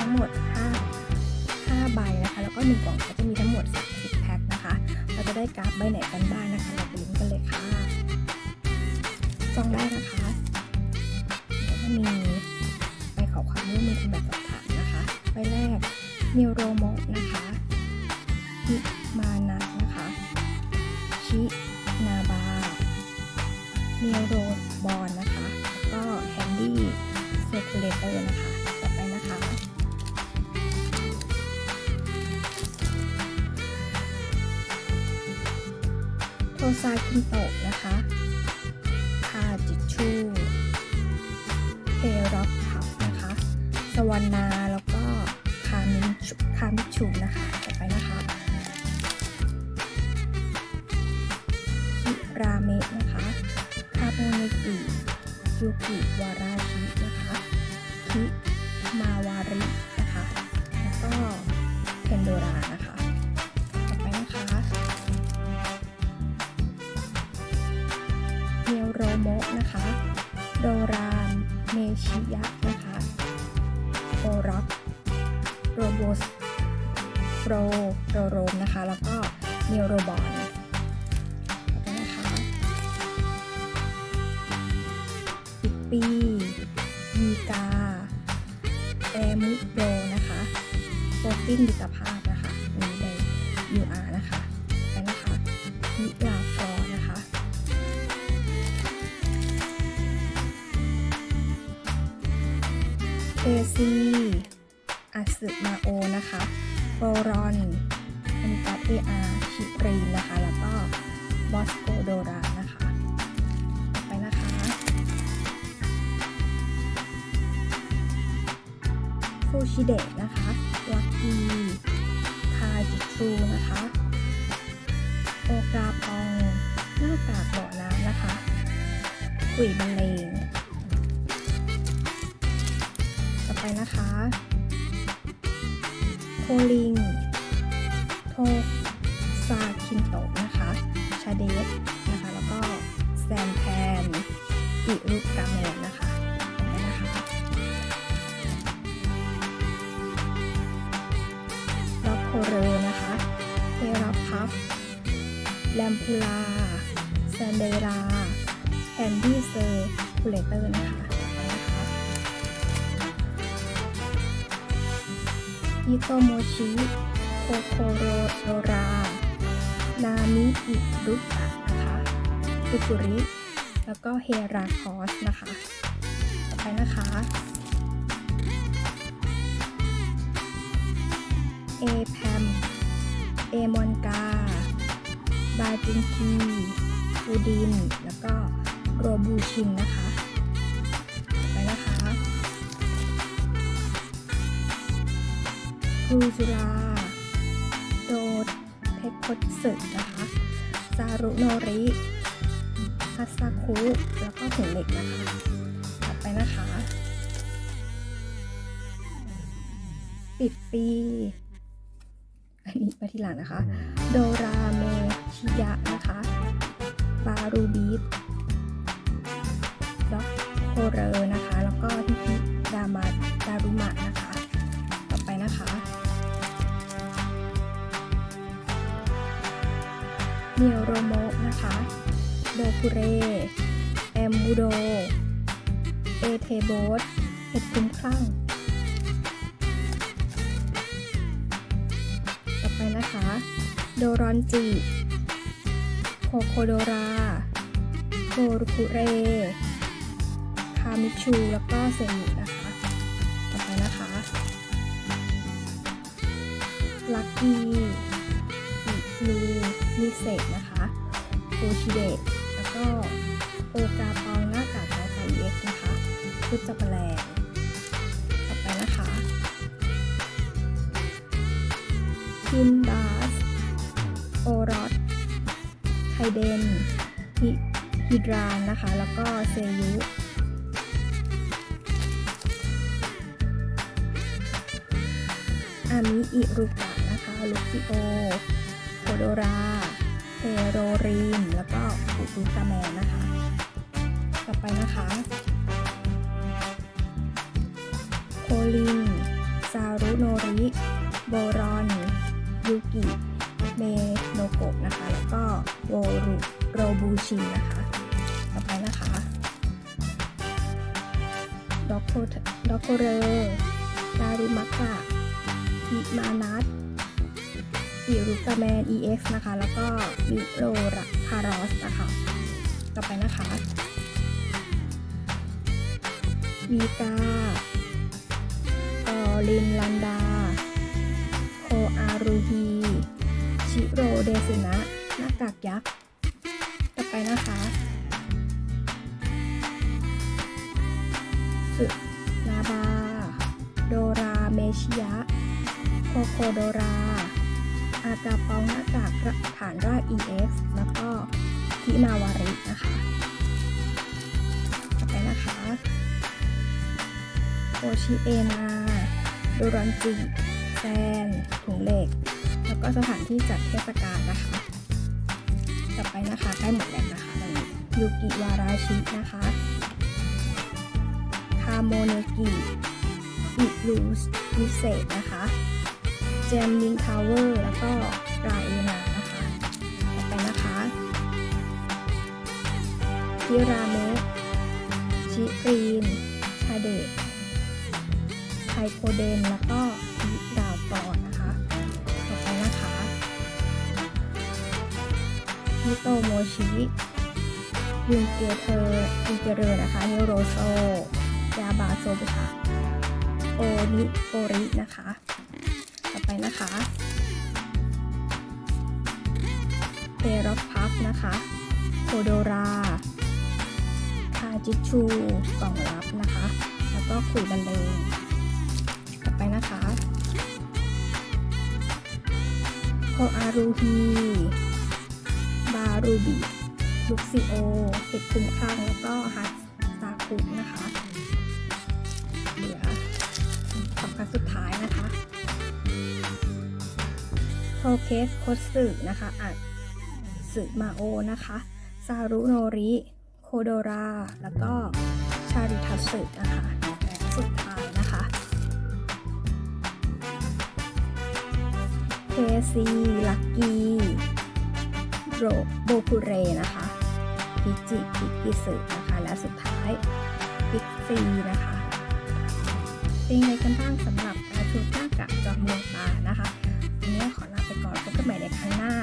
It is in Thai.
ทั้งหมด 5 5 ใบนะคะ แล้วก็หนึ่งกล่องก็จะมีทั้งหมด 30 แพ็คนะคะ เราจะได้การ์ดใบไหนกันบ้างนะคะ เราไปลุ้นกันเลยค่ะซองแรกนะคะก็จะมีไปขอความร่วมมือทำแบบสอบถามนะคะ ใบแรกนิวโรโมนะคะฮิมานะนะคะ ชินาบานียโรบอลนะคะแล้วก็แฮนดี้เซอร์คูลเลเตอร์นะคะ ซาคินโตะนะคะคาจิชูเฮร็อกพับนะคะ สวรรณาแล้วก็คามิชุคามิชูนะคะต่อไปนะคะคิราเมะนะคะคาโมเนกิยูกิวาราชินะคะคิมาวารินะคะ แล้วก็เคนโดรานะคะ เมชิยะนะคะโอร็อกโรโบสโรโรโรมนะคะ แล้วก็เนโรบอลนะคะปิปปีมีกาแอมุโดนะคะโปรตีนดิตภาพนะคะมีใน UR นะ ซีอาสึมาโอนะคะโบรอนอันกัสเออาชิรีนะคะ แล้วก็บอสโกโดรานะคะไปนะคะ ฟูชิเดะนะคะลักกีคาจิชูนะคะ โอกาปอง หน้ากากบ่อน้ำนะคะขุยบรรเล ลิง โทซาคินโตะนะคะ ชาเดสนะคะ แล้วก็แซมแพนอิรุกาเมนนะคะนะคะล็อกโคเรนะคะเทราพัฟแลมพูลาแซนเดราแคนดี้เซอร์คูเลเตอร์นะคะ อิโตโมชิโคโคโรโรรา นามิอิรุตะนะคะฟุกุริ แล้วก็เฮราคอสนะคะ ต่อไปนะคะ เอแพม เอมอนกา บาจินคีอูดิน แล้วก็โรบูชินนะคะ ครูจุลาโดดเทคโคตสึนะคะซารุโนริฮัสซาคุแล้วก็หุ่นเหล็กนะคะ ต่อไปนะคะ ปิดปี อันนี้ไปทีหลังนะคะ โดราเมชิยะนะคะ บารูบีฟด็อกโคเรอร์นะคะ แล้วก็ทิพิดามาดารุมะ เนียวโรโมะนะคะ โดคุเร แอมบูโด เอเทโบสเห็ดคุ้มคลั่ง ต่อไปนะคะ โดรอนจิ โคโคโดราโกรุคุเร คามิชู แล้วก็เซมินะคะ ต่อไปนะคะ ลักกี้ ลูมิเซกนะคะฟูชิเดะแล้วก็โอกาปองหน้ากากไฟไฟเอ็กนะคะชุดจับแลงต่อไปนะคะคินบาส โอรสไคเดนฮิฮิดรานนะคะ แล้วก็เซยุอามิอิรุกะนะคะ ลุซิโอ โดราเทโรรีน แล้วก็ปูดูตาแมนนะคะ ต่อไปนะคะโคลิน ซารุโนริ โบรอน ยูกิ เมโนโกะนะคะ แล้วก็โวรุโรบูชินะคะ ต่อไปนะคะด็อกโคด็อกโคเรดารุมักะมิมานัท อิรุกาแมน EX นะคะ แล้วก็มิโรรคารอสนะคะ ต่อไปนะคะวีกาออลินลันดา โคอารุฮี ชิโรเดซุนะหน้ากากยักษ์ ต่อไปนะคะสึนาบา โดราเมชิยะ โคโคโดราากาปองหน้ากากฐานราก EX แล้วก็ฮิมาวารินะคะต่อไปนะคะโอชิเอนาดูรอนจิแซนถุงเหล็ก แล้วก็สถานที่จัดเทศกาลนะคะ ต่อไปนะคะใกล้หมดแล้วนะคะตอนนี้ยูกิวาราชินะคะคาโมเนกิอิลูสิเศษนะคะ เจมลิงทาวเวอร์แล้วก็ราเอนานะคะต่อไปนะคะพิราเมะชิกรีน ชาเดตไทโคเดน แล้วก็พิดาวกรนะคะ ต่อไปนะคะฮิโตโมชิยุนเกเทอร์ยุนเกเรอร์นะคะฮิโรโซ ยาบาโซบุชะโอนิโกรินะคะ ไปนะคะเทรอพัฟนะคะโคโดราคาจิชูกล่องลับนะคะ แล้วก็ขุยบันเลงต่อไปนะคะโคอารูฮีบารูบิลุกซิโอเห็ดคุ้มข้างแล้วก็ฮัตซาคุนะคะ เหลือสองคันสุดท้าย โทเคสโคสึนะคะอ่านสึมาโอนะคะซารุโนริ โคโดรา แล้วก็ชาริทัสึนะคะและสุดท้ายนะคะเคซีลักกี้โรโบคุเรนะคะพิจิพิกิสึนะคะ และสุดท้ายพิกซีนะคะเป็นไงกันบ้างสำหรับกาชุดหน้ากากจอมเมืองตานะคะวันนี้ขอ กันใหม่ในครั้งหน้า